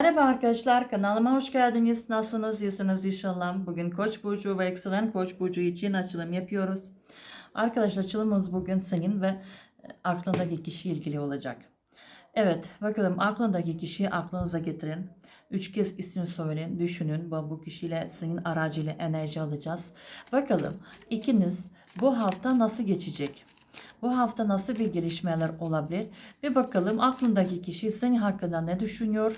Merhaba arkadaşlar kanalıma hoş geldiniz. Nasılsınız? İyisiniz inşallah. Bugün Koç burcu ve yükselen Koç burcu için açılım yapıyoruz. Arkadaşlar açılımımız bugün senin ve e, aklındaki kişi ilgili olacak. Evet bakalım aklındaki kişiyi aklınıza getirin. Üç kez isim söyleyin, düşünün ve bu kişiyle senin aracıyla enerji alacağız. Bakalım ikiniz bu hafta nasıl geçecek? Bu hafta nasıl bir gelişmeler olabilir? Ve bakalım aklındaki kişi senin hakkında ne düşünüyor?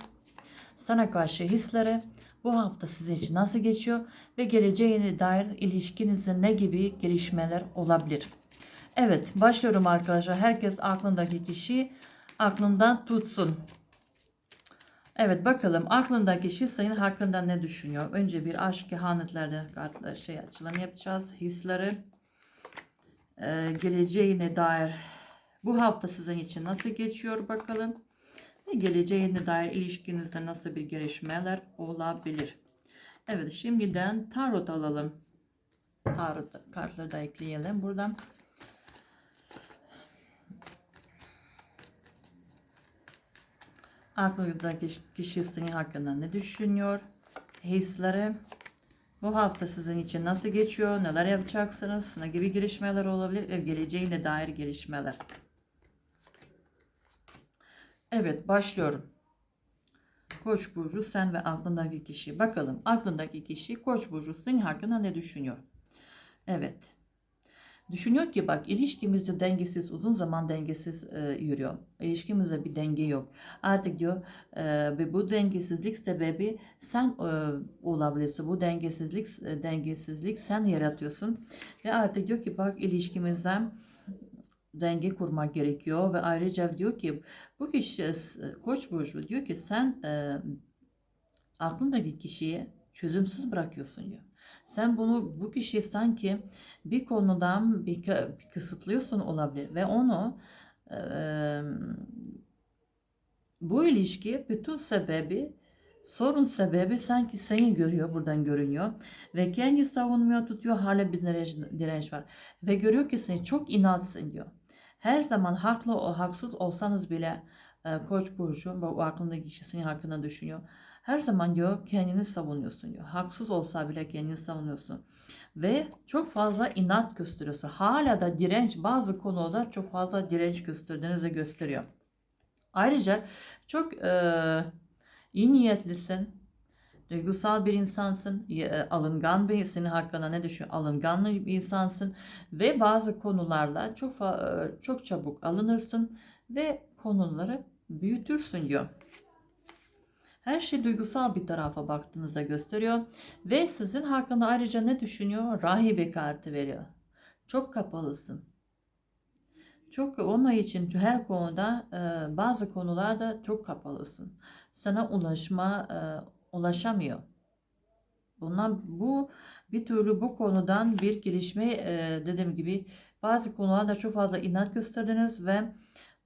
Sana karşı hisleri bu hafta sizin için nasıl geçiyor ve geleceğine dair ilişkinizde ne gibi gelişmeler olabilir? Evet başlıyorum arkadaşlar. Herkes aklındaki kişiyi aklından tutsun. Evet bakalım aklındaki kişi senin hakkında ne düşünüyor? Önce bir aşk kehanetlerde kartlar şey açılım yapacağız. Hisleri e, geleceğine dair bu hafta sizin için nasıl geçiyor bakalım. Ve geleceğine dair ilişkinizde nasıl bir gelişmeler olabilir. Evet şimdiden tarot alalım. Tarot kartları da ekleyelim buradan. Aklındaki kişi senin hakkında ne düşünüyor? Hisleri bu hafta sizin için nasıl geçiyor? Neler yapacaksınız? Ne gibi gelişmeler olabilir? Ve geleceğine dair gelişmeler. Evet başlıyorum. Koç burcu sen ve aklındaki kişi. Bakalım aklındaki kişi Koç burcu senin hakkında ne düşünüyor? Evet. Düşünüyor ki bak ilişkimizde dengesiz uzun zaman dengesiz e, yürüyor. İlişkimizde bir denge yok. Artık diyor e, ve bu dengesizlik sebebi sen e, olabilirsin. Bu dengesizlik e, dengesizlik sen yaratıyorsun. Ve artık diyor ki bak ilişkimizden denge kurmak gerekiyor ve ayrıca diyor ki bu kişi koç burcu diyor ki sen e, aklındaki kişiyi çözümsüz bırakıyorsun diyor. Sen bunu bu kişiyi sanki bir konudan bir, bir kısıtlıyorsun olabilir ve onu e, bu ilişki bütün sebebi sorun sebebi sanki seni görüyor buradan görünüyor ve kendi savunmuyor tutuyor hala bir direnç, direnç var ve görüyor ki sen çok inatsın diyor. Her zaman haklı o haksız olsanız bile e, Koç burcu o aklındaki kişi senin hakkında düşünüyor. Her zaman diyor kendini savunuyorsun diyor. Haksız olsa bile kendini savunuyorsun. Ve çok fazla inat gösteriyorsun. Hala da direnç bazı konuda çok fazla direnç gösterdiğinizi gösteriyor. Ayrıca çok e, iyi niyetlisin. Duygusal bir insansın, e, alıngan bir senin hakkında ne düşün? Alınganlı bir insansın ve bazı konularla çok e, çok çabuk alınırsın ve konuları büyütürsün diyor. Her şey duygusal bir tarafa baktığınızda gösteriyor ve sizin hakkında ayrıca ne düşünüyor? Rahibe kartı veriyor. Çok kapalısın. Çok onun için her konuda e, bazı konularda çok kapalısın. Sana ulaşma ulaşamıyor. Bundan bu bir türlü bu konudan bir gelişme e, dediğim gibi bazı konularda çok fazla inat gösterdiniz ve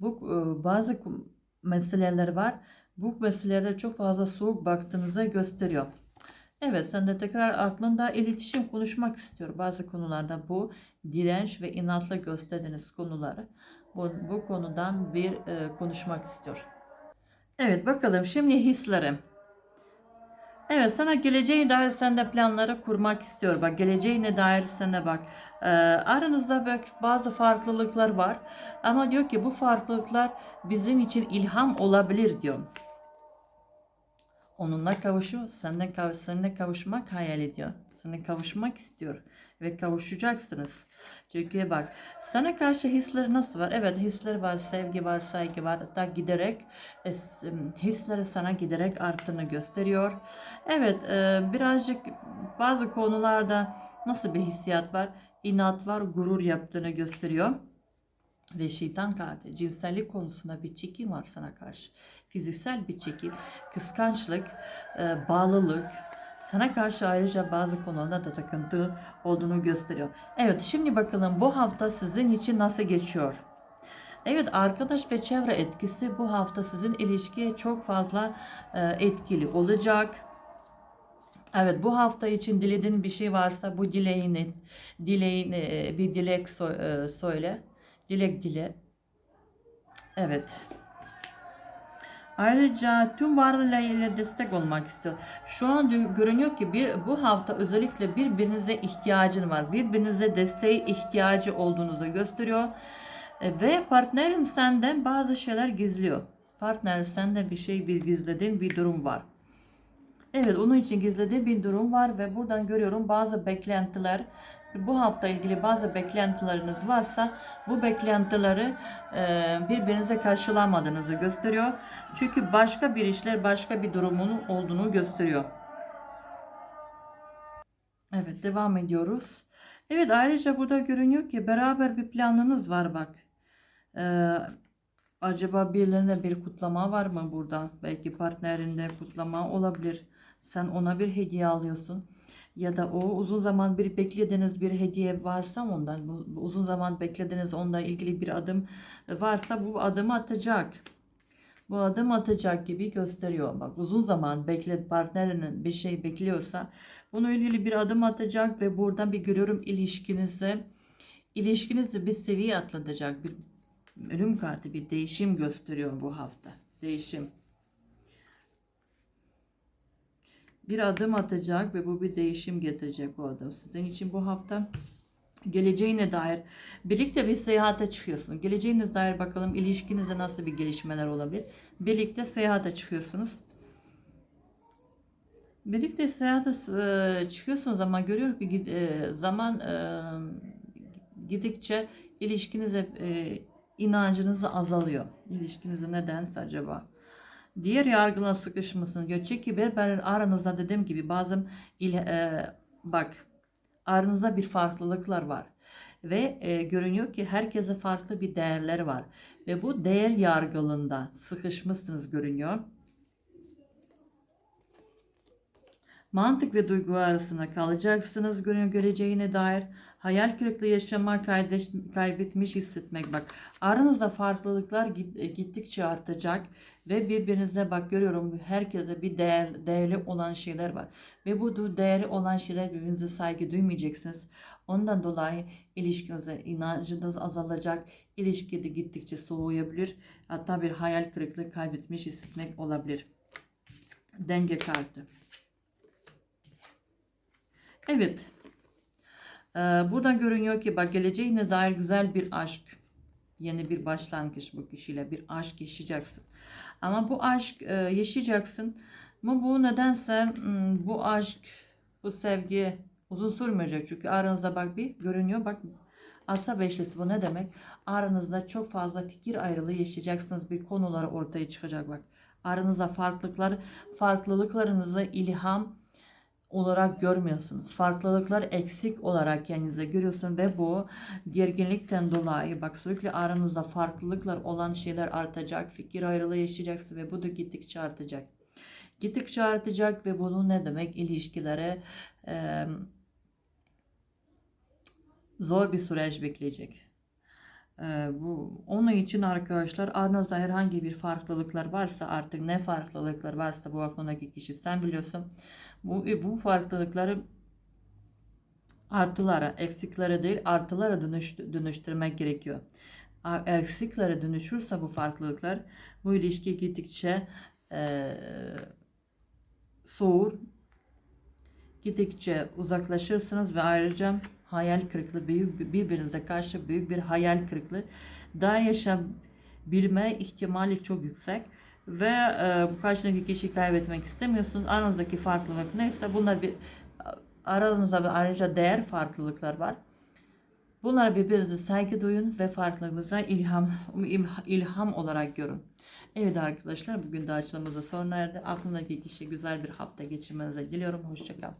bu e, bazı meseleler var. Bu meselelere çok fazla soğuk baktığınızı gösteriyor. Evet sen de tekrar aklında iletişim konuşmak istiyor. Bazı konularda bu direnç ve inatla gösterdiğiniz konuları bu, bu konudan bir e, konuşmak istiyor. Evet bakalım şimdi hislerim. Evet sana geleceğe dair sende planları kurmak istiyor. Bak geleceğine dair sana bak. Ee, aranızda bazı farklılıklar var. Ama diyor ki bu farklılıklar bizim için ilham olabilir diyor. Onunla kavuşuyor. Seninle, kavuş, seninle kavuşmak hayal ediyor. Seninle kavuşmak istiyor. Ve kavuşacaksınız. Çünkü bak sana karşı hisleri nasıl var? Evet hisleri var, sevgi var, saygı var. Hatta giderek hisleri sana giderek arttığını gösteriyor. Evet e, birazcık bazı konularda nasıl bir hissiyat var? İnat var, gurur yaptığını gösteriyor. Ve şeytan kartı cinsellik konusunda bir çekim var sana karşı. Fiziksel bir çekim, kıskançlık, e, bağlılık, sana karşı ayrıca bazı konularda da takıntı olduğunu gösteriyor. Evet şimdi bakalım bu hafta sizin için nasıl geçiyor? Evet arkadaş ve çevre etkisi bu hafta sizin ilişkiye çok fazla e, etkili olacak. Evet bu hafta için dilediğin bir şey varsa bu dileğini, dileğini e, bir dilek so e, söyle. Dilek dile. Evet. Ayrıca tüm varlığıyla destek olmak istiyor. Şu an görünüyor ki bir bu hafta özellikle birbirinize ihtiyacın var. Birbirinize desteğe ihtiyacı olduğunuzu gösteriyor. E, Ve partnerin senden bazı şeyler gizliyor. Partner senden bir şey bir gizlediğin bir durum var. Evet, onun için gizlediği bir durum var ve buradan görüyorum bazı beklentiler, bu hafta ilgili bazı beklentileriniz varsa bu beklentileri e, birbirinize karşılamadığınızı gösteriyor. Çünkü başka bir işler, başka bir durumun olduğunu gösteriyor. Evet, devam ediyoruz. Evet, ayrıca burada görünüyor ki beraber bir planınız var bak. Ee, acaba birilerine bir kutlama var mı burada? Belki partnerinde kutlama olabilir. Sen ona bir hediye alıyorsun. Ya da o uzun zaman bir beklediğiniz bir hediye varsa ondan, bu, uzun zaman beklediğiniz onunla ilgili bir adım varsa bu adımı atacak. Bu adım atacak gibi gösteriyor. Bak uzun zaman bekle partnerinin bir şey bekliyorsa bununla ilgili bir adım atacak ve buradan bir görüyorum ilişkinizi ilişkinizi bir seviye atlatacak. Bir ölüm kartı bir değişim gösteriyor bu hafta. Değişim. Bir adım atacak ve bu bir değişim getirecek bu adım. Sizin için bu hafta geleceğine dair birlikte bir seyahate çıkıyorsunuz. Geleceğinize dair bakalım ilişkinizde nasıl bir gelişmeler olabilir. Birlikte seyahate çıkıyorsunuz. Birlikte seyahate e, çıkıyorsunuz ama görüyor ki e, zaman e, gidikçe ilişkinize inancınız azalıyor. İlişkinizi nedense acaba. Diğer yargıla sıkışmasını göçecek ki ben aranızda dediğim gibi bazı il, e, bak aranızda bir farklılıklar var. Ve e, görünüyor ki herkese farklı bir değerler var. Ve bu değer yargılığında sıkışmışsınız görünüyor. Mantık ve duygu arasında kalacaksınız görünüyor geleceğine dair. Hayal kırıklığı yaşama kaybetmiş hissetmek bak. Aranızda farklılıklar e, gittikçe artacak ve birbirinize bak görüyorum herkese bir değer, değerli olan şeyler var. Ve bu değerli olan şeyler birbirinize saygı duymayacaksınız. Ondan dolayı ilişkinize inancınız azalacak. İlişki de gittikçe soğuyabilir. Hatta bir hayal kırıklığı kaybetmiş hissetmek olabilir. Denge kartı. Evet. Ee, buradan görünüyor ki bak geleceğine dair güzel bir aşk. Yeni bir başlangıç bu kişiyle bir aşk yaşayacaksın. Ama bu aşk e, yaşayacaksın. Ama bu nedense hmm, bu aşk, bu sevgi uzun sürmeyecek. Çünkü aranızda bak bir görünüyor. Bak asa beşlisi bu ne demek? Aranızda çok fazla fikir ayrılığı yaşayacaksınız. Bir konular ortaya çıkacak bak. Aranızda farklılıklar, farklılıklarınızı ilham olarak görmüyorsunuz. Farklılıklar eksik olarak kendinize görüyorsun ve bu gerginlikten dolayı bak sürekli aranızda farklılıklar olan şeyler artacak. Fikir ayrılığı yaşayacaksın ve bu da gittikçe artacak. Gittikçe artacak ve bunun ne demek? İlişkilere e, zor bir süreç bekleyecek. E, bu onun için arkadaşlar aranızda herhangi bir farklılıklar varsa artık ne farklılıklar varsa bu aklındaki kişi sen biliyorsun. Bu, bu farklılıkları artılara, eksiklere değil artılara dönüş, dönüştürmek gerekiyor. Eksiklere dönüşürse bu farklılıklar bu ilişki gittikçe e, soğur, gittikçe uzaklaşırsınız ve ayrıca hayal kırıklığı büyük bir- birbirinize karşı büyük bir hayal kırıklığı daha yaşayabilme ihtimali çok yüksek ve e, bu karşındaki kişiyi kaybetmek istemiyorsunuz. Aranızdaki farklılık neyse bunlar bir aranızda bir ayrıca değer farklılıklar var. Bunlara birbirinize saygı duyun ve farklılığınıza ilham ilham olarak görün. Evet arkadaşlar bugün de açılımımızda sona erdi. Aklındaki kişi güzel bir hafta geçirmenizi diliyorum. Hoşçakalın.